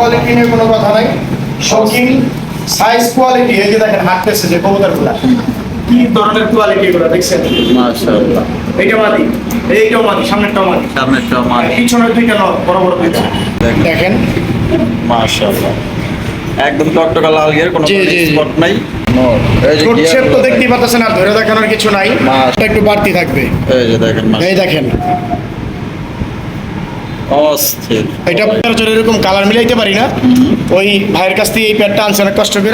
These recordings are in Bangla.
কোয়ালিটি নিয়ে কোনো কথা নাই। শৌখিন সাইজ কোয়ালিটি এই যে দেখেন হাঁটতেছে যে কবুতরগুলা। কি ধরনের কোয়ালিটি এগুলো দেখছেন? মাশাআল্লাহ। এইটা মাদি এইটাও মাদি সামনেরটাও মাদি। সামনেরটা আর মাছ পিছনের দুইটা নর বড় বড় দুইটা। দেখেন। মাশাআল্লাহ। একদম টকটকা লাল গিয়ার কোনো। স্পট নাই। শেপ তো দেখতেই পাচ্ছেন আর ধরে দেখানোর কিছু নাই। একটু বাড়তি থাকবে। এই যে দেখেন এই দেখেন। অস্থির। এটা জন্য এরকম কালার মিলাইতে পারি না। ওই ভাইয়ের কাছ থেকে এই প্যাডটা আনছে অনেক কষ্ট করে।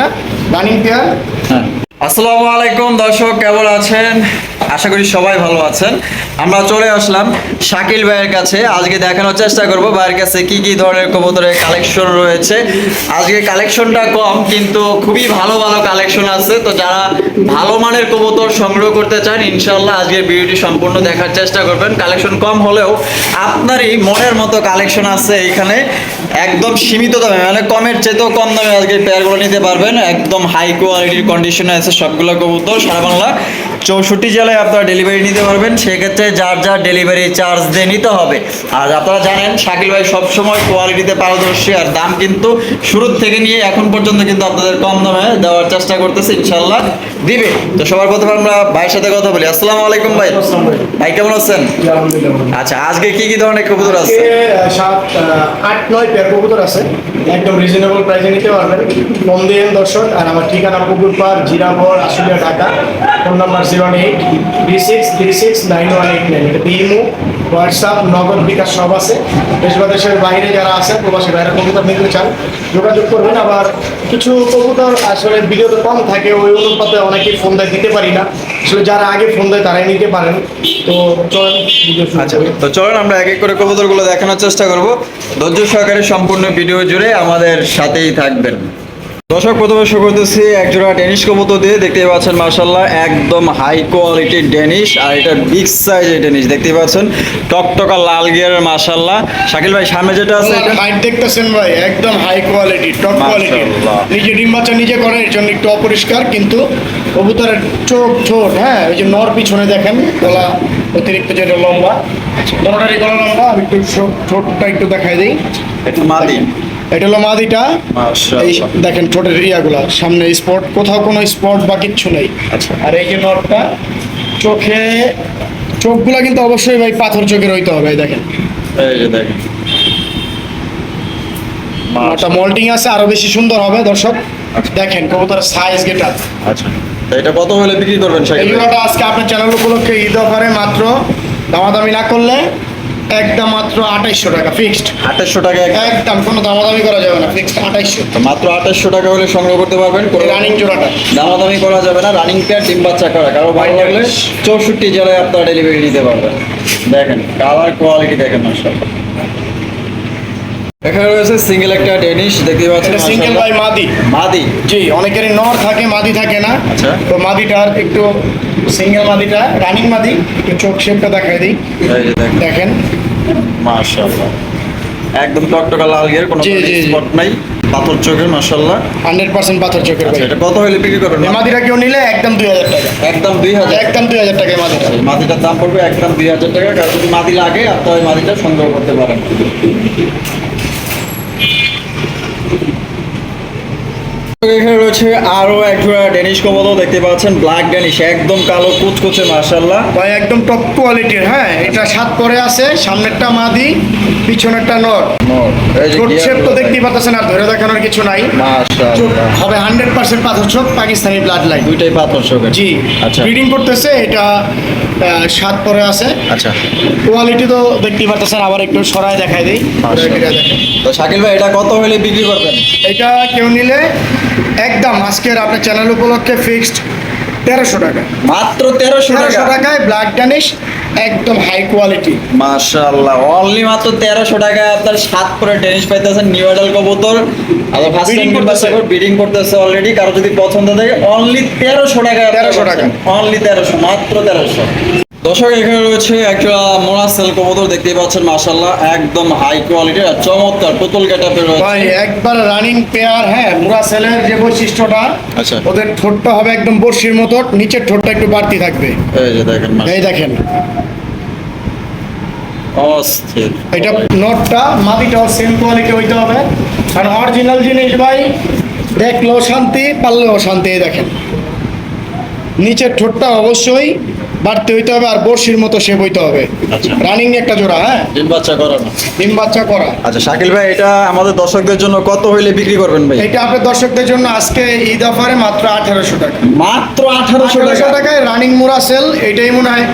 Running pair. হ্যাঁ। আসসালামু আলাইকুম দর্শক কেমন আছেন? আশা করি সবাই ভালো আছেন। আমরা চলে আসলাম শাকিল ভাইয়ের কাছে। আজকে দেখানোর চেষ্টা করব ভাইয়ের কাছে কি কি ধরনের কবুতরের কালেকশন রয়েছে। আজকে কালেকশনটা কম, কিন্তু খুবই ভালো ভালো কালেকশন আছে। তো যারা ভালো মানের কবুতর সংগ্রহ করতে চান ইনশাল্লাহ আজকের ভিডিওটি সম্পূর্ণ দেখার চেষ্টা করবেন। কালেকশন কম হলেও আপনারই মনের মতো কালেকশন আছে এখানে। একদম সীমিত দামে মানে কমের চেয়েতেও কম দামে আজকে পেয়ারগুলো নিতে পারবেন। একদম হাই কোয়ালিটির কন্ডিশনে আছে সবগুলো কবুতর। সারা বাংলা চৌষট্টি জেলায় আপনারা ডেলিভারি নিতে পারবেন। সেক্ষেত্রে যার যার ডেলিভারি চার্জ দিয়ে নিতে হবে। আর আপনারা জানেন শাকিল ভাই সবসময় কোয়ালিটিতে পারদর্শী আর দাম কিন্তু শুরুর থেকে নিয়ে এখন পর্যন্ত কিন্তু আপনাদের কম দামে দেওয়ার চেষ্টা করতেছে ইনশাল্লাহ দিবে। তো সবার প্রথমে আমরা ভাইয়ের সাথে কথা বলি। আসসালামু আলাইকুম ভাই। ভাই কেমন আছেন? আচ্ছা আজকে কি কি ধরনের কবুতর আছে? সাত আট নয় পেয়ার কবুতর আছে। একদম রিজনেবল প্রাইসে নিতে পারবেন। ফোন দিন দর্শক আর আমার ঠিকানা পুকুর পার Jirabar Ashulia Dhaka. Phone number zero eight six three six nine one eight nine এটা ইমো হোয়াটসঅ্যাপ নগদ বিকাশ সব আছে। দেশ বা দেশের বাইরে যারা আছেন প্রবাসী বাইরে কবুতর নিতে চান যোগাযোগ করবেন। আবার কিছু কবুতর আসলে কম থাকে ওই অনুপাতে ফোন দেয় দিতে পারি না। আসলে যারা আগে ফোন দেয় তারাই নিতে পারেন। তো চলেন আচ্ছা তো চলুন আমরা এক এক করে কবুতরগুলো দেখানোর চেষ্টা করব। ধৈর্য সহকারে সম্পূর্ণ ভিডিও জুড়ে আমাদের সাথেই থাকবেন। দর্শক প্রথমে শুরু করতেছি একজোড়া ডেনিশ কবুতর দিয়ে। দেখতেই পাচ্ছেন মার্শাল্লাহ একদম হাই কোয়ালিটির ডেনিশ আর এটা বিগ সাইজের ডেনিশ। দেখতেই পাচ্ছেন টকটকা লাল গিয়ারের মার্শাল্লাহ শাকিল ভাই সামনে যেটা আছে এটা? হাইট দেখতেছেন ভাই একদম হাই কোয়ালিটি টপ কোয়ালিটি। নিজে ডিম বাচ্চা নিজে করে এর জন্য একটু অপরিষ্কার কিন্তু কবুতরের চোখ ঠোঁট হ্যাঁ ওই যে নর পিছনে দেখেন গলা অতিরিক্ত যেটা লম্বা। দোনোটারই গলা লম্বা আমি একটু ঠোঁট- ঠোঁটটা একটু দেখাই দিই। একটু মাদি। এটা হলো মাদিটা। দেখেন ঠোঁটের ইয়াগুলা। সামনে স্পট কোথাও কোনো স্পট বা কিচ্ছু নেই। আচ্ছা। আর এই যে নরটা চোখে চোখগুলা কিন্তু অবশ্যই ভাই পাথর চোখে রইতে হবে এই দেখেন। এই যে দেখেন। একটা মল্টিং আছে আরও বেশি সুন্দর হবে দর্শক। দেখেন কবুতরের সাইজ গেটা আচ্ছা। তো এটা কত হলে বিক্রি করবেন এই আজকে আপনার চ্যানেল উপলক্ষে ঈদ অফারে মাত্র দামাদামি না করলে একদম মাত্র আঠাইশশো টাকা ফিক্সড আঠাইশশো টাকা এক- একদম কোনো দামাদামি করা যাবে না ফিক্সড আঠাইশশো। মাত্র আঠাইশশো টাকা হলে সংগ্রহ করতে পারবেন রানিং জোড়াটা। দামাদামি করা যাবে না রানিং পেয়ার ডিম বাচ্চা করা কারও ভালো লাগলে চৌষট্টি জেলায় আপনারা ডেলিভারি নিতে পারবেন। দেখেন কালার কোয়ালিটি দেখেন মাশাআল্লাহ। এখানে রয়েছে সিঙ্গেল একটা ডেনিশ দেখতে পাচ্ছেন সিঙ্গেল বাই মাদি। মাদি। জি অনেকেরই নর থাকে মাদি থাকে না। আচ্ছা। তো মাদিটার একটু সিঙ্গেল মাদিটা রানিং মাদি একটু চোখ শেপটা দেখাই দিই। দেখেন। মাশাআল্লাহ। একদম টকটকা লাল গিয়ার কোনো। স্পট নাই। পাথর চোখের মাশাআল্লাহ। হান্ড্রেড পার্সেন্ট পাথর চোখের আচ্ছা ভাই। এটা কত হলে বিক্রি করবেন মাদিটা কেউ নিলে একদম দুই হাজার টাকা। একদম দুই হাজার। একদম দুই হাজার টাকায় মাদিটা। মাদিটার দাম পড়বে একদম দুই হাজার টাকা। কারণ যদি মাদি লাগে আপনারা মাদিটা সংগ্রহ করতে পারেন। এখানে রয়েছে আরও এক জোড়া ডেনিশ কবলও দেখতে পাচ্ছেন ব্ল্যাক ডেনিশ একদম কালো কুচকুচে মার্শাল্লাহ ভাই একদম টপ কোয়ালিটির হ্যাঁ এটা সাত পরে আছে সামনেরটা মাদি পিছনেরটা নর। চোখ শেপ তো দেখতেই পাচ্ছেন আর ধরে দেখানোর কিছু নাই। হবে হান্ড্রেড পার্সেন্ট পাথর চোখ পাকিস্তানি ব্লাড লাইন দুইটাই পাথর জি আচ্ছা। ব্রিডিং করতেছে এটা সাত পরে আছে। আচ্ছা। কোয়ালিটি তো দেখতেই পাচ্ছেন আবার একটু সরাই দেখাই দিই। তো শাকিল ভাই এটা কত হলে বিক্রি করবেন? এটা কেউ নিলে একদম আজকের আপনার চ্যানেল উপলক্ষে ফিক্সড তেরোশো টাকা। মাত্র তেরোশো তেরোশো টাকায় ব্ল্যাক ডানিশ একদম হাই কোয়ালিটি মাশাআল্লাহ অনলি মাত্র তেরোশো টাকায় আপনার সাত করে টেনিস পাইতেছেন নিউ এডাল কবুতর। আর ফার্স্ট টাইম করতেছে। বিডিং করতেছে অলরেডি কারও যদি পছন্দ থাকে অনলি তেরোশো টাকা তেরোশো টাকা। অনলি তেরোশো মাত্র তেরোশো। দর্শক এখানে রয়েছে একটা মোনাসেল কবুতর দেখতেই পাচ্ছেন মাশাআল্লাহ একদম হাই কোয়ালিটির আর চমৎকার পুতুল ভাই রয়েছে। একবার রানিং পেয়ার হ্যাঁ মুরা সেলের যে বৈশিষ্ট্যটা আচ্ছা। ওদের ঠোঁটটা হবে একদম বর্ষির মতো নিচের ঠোঁটটা একটু বাড়তি থাকবে। এই যে দেখেন এই দেখেন। অস্থির। এটা নটটা মাটিটাও সেম কোয়ালিটি হইতে হবে। আর অরিজিনাল জিনিস ভাই দেখলেও শান্তি পারলেও শান্তি দেখেন। নিচের ঠোঁটটা অবশ্যই বাড়তে হইতে হবে আর বর্ষির মতো শেপ হইতে হবে। আচ্ছা। রানিং একটা জোড়া হ্যাঁ? ডিম বাচ্চা করানো। ডিম বাচ্চা করা। আচ্ছা শাকিল ভাই এটা আমাদের দর্শকদের জন্য কত হইলে বিক্রি করবেন ভাই? এটা আপনার দর্শকদের জন্য আজকে ঈদ অফারে মাত্র আঠারোশো টাকা। মাত্র আঠারোশো আঠারোশো টাকা। টাকায় রানিং মুরা সেল এটাই মনে হয়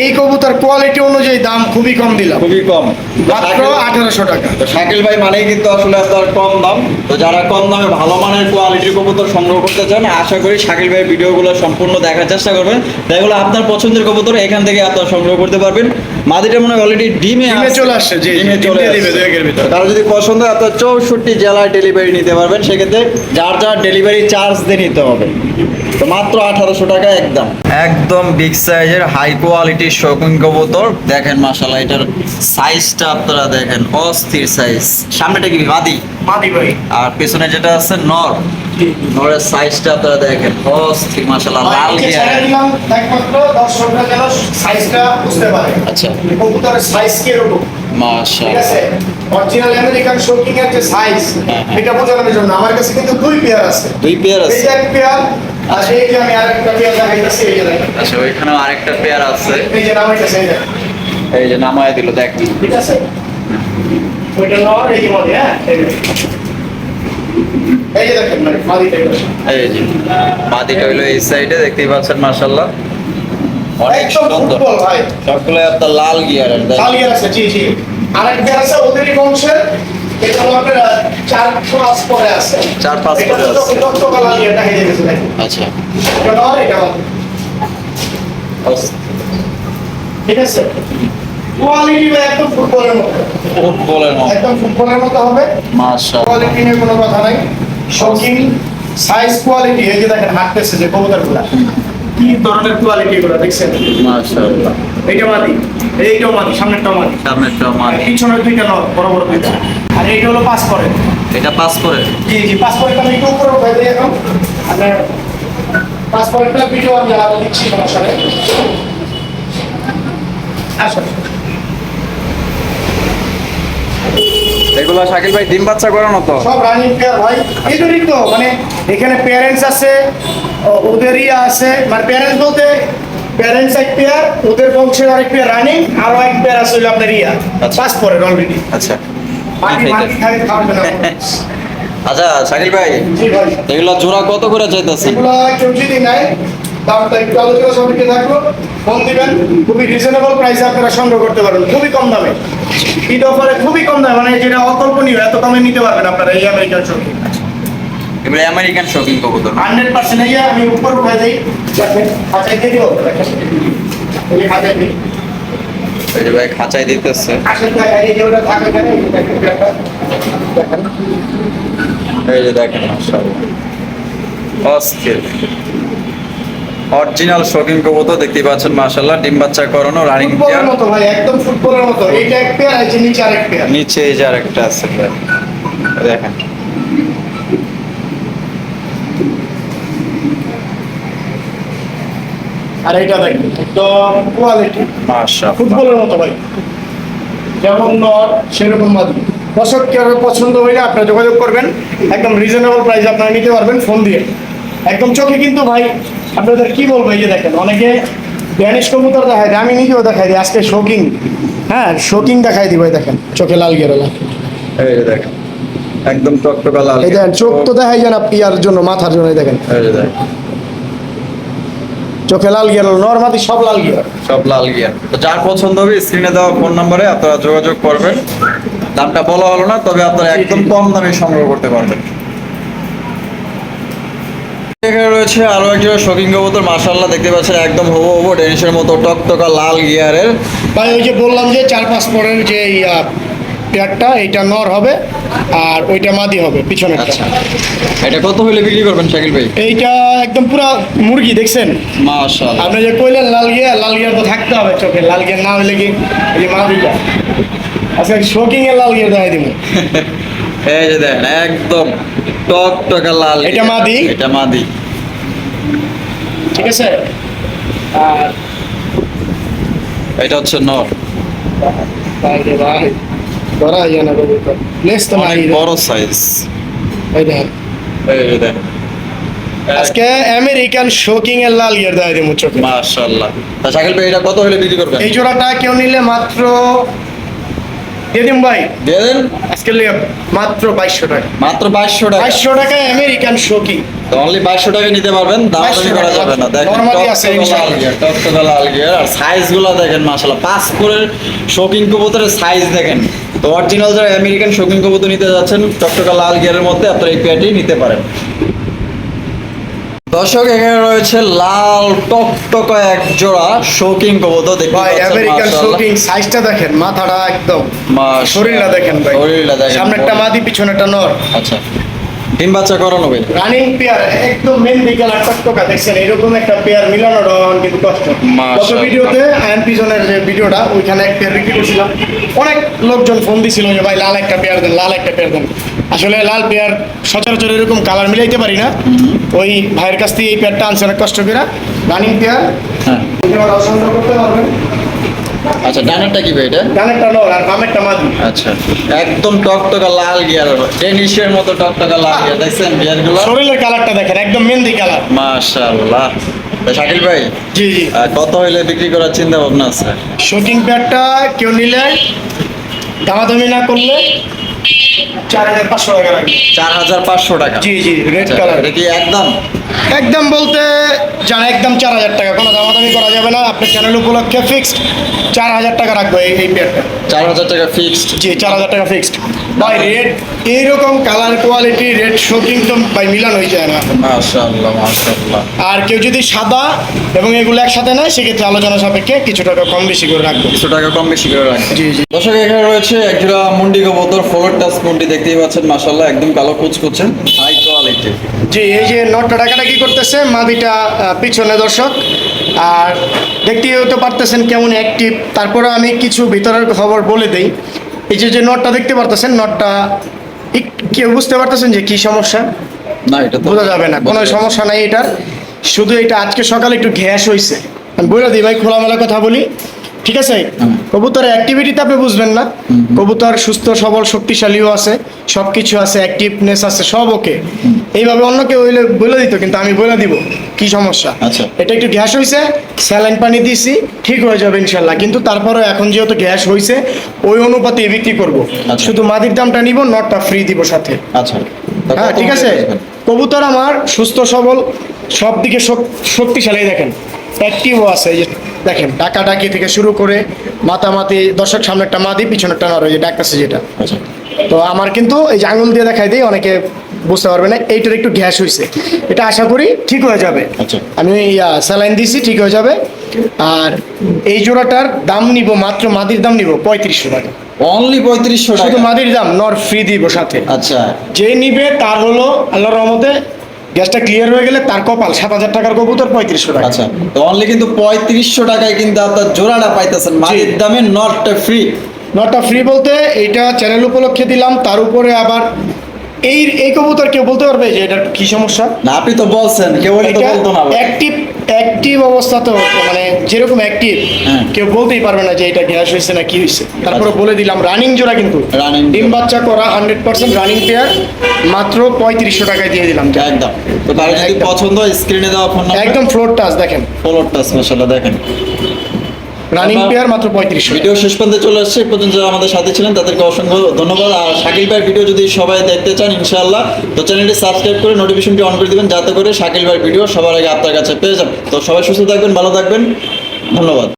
এই কবুতর কোয়ালিটি অনুযায়ী দাম খুবই কম দিলাম। খুবই কম। মাত্র আঠারোশো টাকা। তো শাকিল ভাই মানেই কিন্তু আসলে আপনার কম দাম। তো যারা কম দামে ভালো মানের কোয়ালিটির কবুতর সংগ্রহ করতে চান আশা করি শাকিল ভাই ভিডিওগুলো সম্পূর্ণ দেখার চেষ্টা করবেন। তাইগুলো আপনার পছন্দের কবুতর এখান থেকে আপনারা সংগ্রহ করতে পারবেন। মাদিটা মনে হয় অলরেডি ডিমে ডিমে চলে আসছে, ডিমে চলে আসছে। কারও যদি পছন্দ হয় আপনার চৌষট্টি জেলায় ডেলিভারি নিতে পারবেন। সেক্ষেত্রে যার যার ডেলিভারি চার্জ দিয়ে নিতে হবে। তো মাত্র আঠারোশো টাকা একদম। একদম বিগ সাইজের হাই কোয়ালিটির শকুন কবুতর। দেখেন মাসাল্লাহ এটার সাইজটা আপনারা দেখেন অস্থির সাইজ সামনেটা কি মাদি আর পেছনে যেটা আছে নর। নরের সাইজটা আপনারা দেখেন। অস্থির মাসাল্লাহ লাল একমাত্র দর্শকরা যেন সাইজটা বুঝতে পারে। আচ্ছা। কবুতরের সাইজ ঠিক মাশাআল্লাহ। অরিজিনাল আমেরিকান শোকিং এর যে সাইজ হ্যাঁ, হ্যাঁ। এটা বোঝানোর জন্য আমার কাছে কিন্তু দুই পেয়ার আছে। দুই পেয়ার আছে। যে এক পেয়ার আর এই যে আমি আরেকটা পেয়ার দেখাইতেছি এই যে আচ্ছা ওইখানেও আরেকটা পেয়ার আছে। এই যে নামাইতেছে এই দেখেন এই যে নামায় দিল দেখ ঠিক আছে? ওইটা নর এই মধ্যে হ্যাঁ? এই যে। দেখেন মানে। এই যে মাদিটা হইল এই সাইডে দেখতেই পাচ্ছেন মাশাআল্লাহ। অনেক সুন্দর। ভাই। সবগুলো আপনার লাল গিয়ারের খালি আছে জি জি। আরেক পেয়ার আছে ওদেরই বংশের এটা হলো চার পাঁচ পরে আছে। চার পাঁচ পরে আছে। রক্ত কালার দিয়ে দেখাই আচ্ছা। এটা এটা ঠিক আছে? কোয়ালিটি একদম ফুটবলের মতো। ফুটবলের মতো। একদম ফুটবলের মতো হবে। মাশাআল্লাহ। কোয়ালিটি নিয়ে কোনো কথা নাই। শৌখিন সাইজ কোয়ালিটি এই যে দেখেন হাঁটতেছে যে কবুতরগুলা। কি ধরনের কোয়ালিটি এগুলো দেখছেন? মাশাআল্লাহ। এইটা মাদি। এইটাও মাদি সামনেরটাও মাদি। সামনেরটা মাদি। পিছনের দুইটা নর বড় বড় দুইটা। আর এইটা হলো পাঁচ পরে এটা পাস করে জি জি পাঁচ পরেরটা আমি একটু উপরে উঠাই দিই এখন। পাঁচ পরেরটা ভিডিও আমি আলাদা দিচ্ছি সমস্যা নেই আসুন এগুলো শাকিল ভাই ডিম বাচ্চা করানো তো। সব রানিং পেয়ার ভাই। এদেরই তো মানে এখানে প্যারেন্টস আছে ওদেরই আছে। মানে প্যারেন্টস বলতে প্যারেন্টস এক পেয়ার ওদের বংশের আরেক পেয়ার রানিং আরও এক পেয়ার আছে হইল আপনার ইয়া আচ্ছা। পাঁচ পরের অলরেডি আচ্ছা। না। আচ্ছা শাকিল ভাই এগুলো জোড়া কত করে চাইতেছে এগুলো কেউ যদি নেয় দামটা একটু আলোচনা সবাইকে থাকব ফোন দিবেন খুবই রিজনেবল প্রাইসে আপনারা সংগ্রহ করতে পারবেন খুবই কম দামে। ঈদ অফারে খুবই কম দামে মানে যেটা অকল্পনীয় এত কমে নিতে পারবেন আপনারা এই আমেরিকান শোকে এগুলো আমেরিকান শৌখিন কবুতর হান্ড্রেড পার্সেন্ট এই আমি উপর উঠে যাই খাঁচায় দিয়ে এই যে খাঁচায় দিই। এই যে ভাই খাঁচাই দিতেছে। এই যে দেখেন মাশাআল্লাহ। অস্থির। অরিজিনাল শৌখিন কবুতর দেখতেই পাচ্ছেন মাশাআল্লাহ। ডিম বাচ্চা করানো রানিং ফুটবলের মতো ভাই একদম ফুটবলের মতো। এইটা এক পেয়ার আছে নিচে আরেক পেয়ার নিচে এই যে আরেকটা আছে ভাই। দেখেন। আর এটা দেখেন একদম কোয়ালিটি মাশাআল্লাহ। ফুটবলের মতো ভাই। যেমন নর সেরকম মাদি। দর্শক কারও পছন্দ হইলে আপনারা যোগাযোগ করবেন। একদম রিজনেবল প্রাইস আপনারা নিতে পারবেন ফোন দিয়ে। একদম চোখে কিন্তু ভাই আপনাদের কি বলব এই যে দেখেন অনেকে ড্যানিশ কবুতর দেখায় দেয়, আমি নিজেও দেখাই দিই আজকে শোকিং হ্যাঁ শোকিং দেখাই দিই ভাই দেখেন চোখে লাল গেরোলা। এই দেখেন একদম টকটকা লাল এই দেখেন চোখ তো দেখাই যায় না পিয়ার জন্য মাথার জন্য দেখেন। এই দেখেন। চোখে লাল গেরোল নর্মাদি সব লাল গিয়ার। সব লাল গিয়ার। তো যার পছন্দ হবে স্ক্রিনে দেওয়া ফোন নম্বরে আপনারা যোগাযোগ করবেন। দামটা বলা হলো না তবে আপনারা একদম কম দামে সংগ্রহ করতে পারবেন এখানে রয়েছে আরও একজন শৌখিন কবুতর মাশাআল্লাহ দেখতে পাচ্ছেন একদম হব হব ডেনিশের মতো টকটকা লাল গিয়ারের। ভাই ওই যে বললাম যে চার পাঁচ পরের যে পেয়ারটা এইটা নর হবে আর ওইটা মাদি হবে পিছনে আচ্ছা। এটা কত হলে বিক্রি করবেন শাকিল ভাই? এইটা একদম পুরো মুরগি দেখছেন? মাশাআল্লাহ। আপনি যে কইলেন লাল গিয়া লাল গিয়া তো থাকতে হবে চোখে লাল গিয়া না হলে কি এই মাদিটা? আচ্ছা শোকিং এর লাল গিয়া দেখাই দিব এই যে দেখেন একদম টকটকা লাল এটা। মাদি? এটা মাদি। ঠিক আছে? আর এটা হচ্ছে নর। ভাই রে ভাই ধরা না কবুতর লেস তো নাই বড় সাইজ এই দেখেন এই দেখ আজকে আমেরিকান শোকিং এর লাল গিয়ার দেয় চোখে মাশাআল্লাহ। তা শাকিল ভাই এটা কত হলে বিক্রি করবেন? এই জোড়াটা কেউ নিলে মাত্র দিয়ে দিম ভাই দিয়ে দেন। আজকে লিয়ে মাত্র বাইশশো টাকা। মাত্র বাইশশো টাকা। বাইশশো টাকায় আমেরিকান শোকিং অনলি বাইশশো টাকা নিতে পারবেন 2200 করা যাবে না। দেখেন Normally আছে, ইনশাআল্লাহ। গিয়ার টকটকা লাল গিয়ার আর সাইজগুলো দেখেন মাশাআল্লাহ। পাসপোর্টের শৌখিন কবুতরের সাইজ দেখেন। তো অরিজিনাল যারা আমেরিকান শৌখিন কবুতর নিতে যাচ্ছেন টকটকা লাল গিয়ারের মধ্যে আপনারা এই পেয়ারটি নিতে পারেন। দর্শক এখানে রয়েছে লাল টকটকা এক জোড়া শোকিং কবুতর দেখতে ভাই আমেরিকান। শোকিং সাইজটা দেখেন মাথাটা একদম। শরীরটা দেখেন ভাই। শরীরটা দেখেন সামনে একটা মাদি পিছনে একটা নর। আচ্ছা। ডিম বাচ্চা করানো ভাই। রানিং পেয়ার একদম মেন বিকেল টকটকা দেখছেন এরকম একটা পেয়ার মিলানো রহন কিন্তু কষ্ট। গত। ভিডিওতে আয়ন পিজনের যে ভিডিওটা ওইখানে এক পেয়ার বিক্রি করছিলাম। অনেক লোকজন ফোন দিছিল যে ভাই লাল একটা পেয়ার দেন লাল একটা পেয়ার দেন। আসলে লাল পেয়ার সচরাচর এরকম কালার মিলাইতে পারি না। ওই ভাইয়ের কাছ থেকে এই পেয়ারটা আনছে অনেক কষ্ট করে। রানিং পেয়ার হ্যাঁ। করতে পারবেন। আচ্ছা ডানারটা কি ভাই এটা? ডানেরটা নর আর বামেরটা মাদি। আচ্ছা একদম টকটকা লাল গিয়ার টেনিসের মতো টকটকা লাল গিয়ার দেখছেন গিয়ারগুলো শরীরের কালারটা দেখেন একদম মেহেন্দি কালার। মাশাআল্লাহ। শাকিল ভাই? জি জি। কত হইলে বিক্রি করার চিন্তা ভাবনা আছে? শুটিং প্যাডটা কেউ নিলে দামাদামি না করলে চার হাজার পাঁচশো টাকা লাগবে। চার হাজার পাঁচশো টাকা। জি জি রেড আচ্ছা, কালার। এটা কি একদম? একদম বলতে জানা একদম চার হাজার টাকা। কোনো দামাদামি করা যাবে না। আপনার চ্যানেল উপলক্ষে ফিক্সড চার হাজার টাকা রাখব এই এই চার হাজার টাকা ফিক্সড জি চার হাজার টাকা ফিক্সড ভাই রেড এইরকম কালার কোয়ালিটি রেড শোকিং তো ভাই মিলান হয়ে যায় না। মাশাআল্লাহ মাশাআল্লাহ। আর কেউ যদি সাদা এবং এগুলো একসাথে নেয় সেক্ষেত্রে আলোচনা সাপেক্ষে কিছু টাকা কম বেশি করে রাখব। কিছু টাকা কম বেশি করে রাখবেন জি জি। দর্শক এখানে রয়েছে একজোড়া মুন্ডি কবুতর ফ্লোর টাচ মুন্ডি দেখতেই পাচ্ছেন মাশাআল্লাহ একদম কালো কুচকুচে হাই কোয়ালিটি জি এই যে নটটা টাকাটা কি করতেছে? মাদিটা পিছনে দর্শক। আর দেখতেই তো পারতেছেন কেমন অ্যাক্টিভ তারপরে আমি কিছু ভিতরের খবর বলে দেই। এই যে যে নটটা দেখতে পারতেছেন নটটা কেউ বুঝতে পারতেছেন যে কি সমস্যা? না এটা বোঝা যাবে না কোনো সমস্যা নাই এটার। শুধু এটা আজকে সকালে একটু গ্যাস হয়েছে আমি বলে দিই ভাই খোলামেলা কথা বলি। ঠিক আছে। কবুতরের অ্যাক্টিভিটিতে আপনি বুঝবেন না। কবুতর সুস্থ সবল শক্তিশালীও আছে সব কিছু আছে অ্যাক্টিভনেস আছে সব ওকে। এইভাবে অন্য কেউ হইলে বলে দিত কিন্তু আমি বলে দিব কি সমস্যা? আচ্ছা। এটা একটু গ্যাস হয়েছে স্যালাইন পানি দিছি ঠিক হয়ে যাবে ইনশাল্লাহ। কিন্তু তারপরে এখন যেহেতু গ্যাস হয়েছে ওই অনুপাতে বিক্রি করব। আচ্ছা। শুধু মাদির দামটা নিব নটটা ফ্রি দিব সাথে। আচ্ছা। হ্যাঁ ঠিক আছে? কবুতর আমার সুস্থ সবল সব দিকে শক্তিশালী দেখেন। অ্যাক্টিভও আছে এই যে দেখেন ডাকা ডাকি থেকে শুরু করে মাতামাতি দর্শক সামনে একটা মাদি পিছনে একটা নর ওই যে ডাকতেছে যেটা। আচ্ছা। তো আমার কিন্তু এই যে আঙুল দিয়ে দেখাই দিই অনেকে বুঝতে পারবে না এইটার একটু গ্যাস হয়েছে এটা আশা করি ঠিক হয়ে যাবে। আচ্ছা। আমি স্যালাইন দিছি ঠিক হয়ে যাবে। আর এই জোড়াটার দাম নিব মাত্র মাদির দাম নিব পঁয়ত্রিশশো টাকা। অনলি পঁয়ত্রিশশো শুধু মাদির দাম নর ফ্রি দিব সাথে। আচ্ছা। যে নিবে তার হলো আল্লাহর রহমতে গ্যাসটা ক্লিয়ার হয়ে গেলে তার কপাল সাত হাজার টাকার কবুতর পঁয়ত্রিশশো টাকা। আচ্ছা তো অনলি কিন্তু পঁয়ত্রিশশো টাকায় কিন্তু আপনার জোড়াটা পাইতেছেন। মাটির দামে নটটা ফ্রি নটটা ফ্রি বলতে এইটা চ্যানেল উপলক্ষে দিলাম তার উপরে আবার এই এই কবুতর কেউ বলতে পারবে যে এটা কি সমস্যা? না আপনি তো বলছেন কেউ হলে তো এটা বলতো না অ্যাক্টিভ অ্যাক্টিভ অবস্থা তো মানে যেরকম অ্যাক্টিভ। কেউ বলতেই পারবে না যে এটা গ্যাস হয়েছে না কি হয়েছে। তারপরে আচ্ছা। বলে দিলাম রানিং জোড়া কিন্তু। রানিং ডিম বাচ্চা করা হান্ড্রেড পার্সেন্ট রানিং পেয়ার মাত্র পঁয়ত্রিশশো টাকায় দিয়ে দিলাম। একদম। তো কারও যদি পছন্দ হয় স্ক্রিনে দেওয়া ফোন একদম ফ্লোর টাচ দেখেন। ফ্লোর টাচ মাসাল্লাহ দেখেন। রানিং প্লেয়ার পেয়ার মাত্র পঁয়ত্রিশ ভিডিও শেষ পর্যন্ত চলে আসছে এই পর্যন্ত যারা আমাদের সাথে ছিলেন তাদেরকে অসংখ্য ধন্যবাদ। আর শাকিল ভাই ভিডিও যদি সবাই দেখতে চান ইনশাআল্লাহ তো চ্যানেলটি সাবস্ক্রাইব করে নোটিফিকেশনটি অন করে দিবেন যাতে করে শাকিল ভাই ভিডিও সবার আগে আপনার কাছে পেয়ে যান। তো সবাই সুস্থ থাকবেন ভালো থাকবেন। ধন্যবাদ।